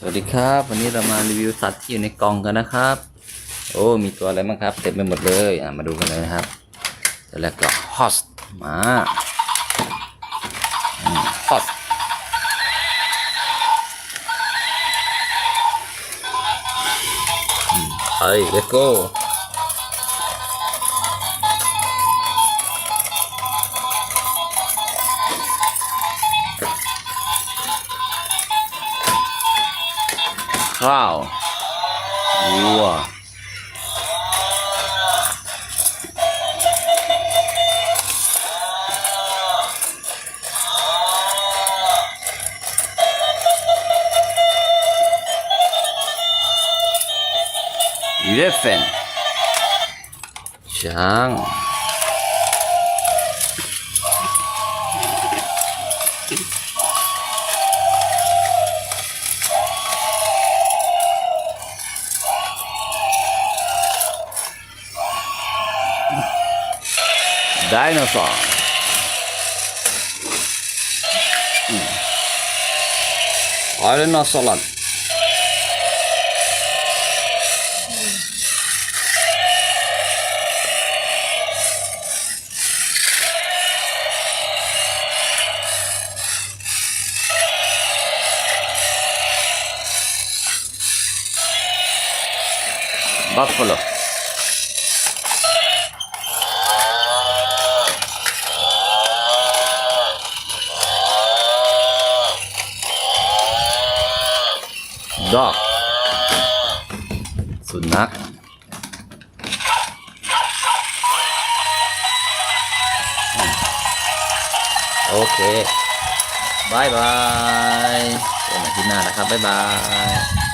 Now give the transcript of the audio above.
สวัสดีครับ วันนี้เรามารีวิวสัตว์ที่อยู่ในกล่องกันนะครับ โอ้ มีตัวอะไรบ้างครับ เต็มไปหมดเลยอะมาดูกันเลยนะครับตัวแรกก็ฮอสมาฮอสไป let's go ข้าววัวเลฟ dinosaur. علينا الصلاة بطفله Dog สุนัข โอเคบายบายเจอกันที่หน้านะครับบ๊ายบาย